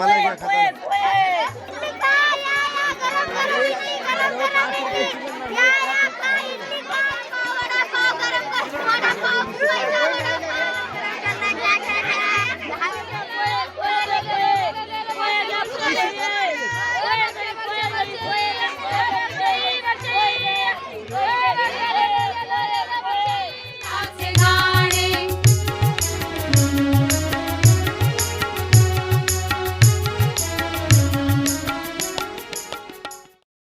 खाना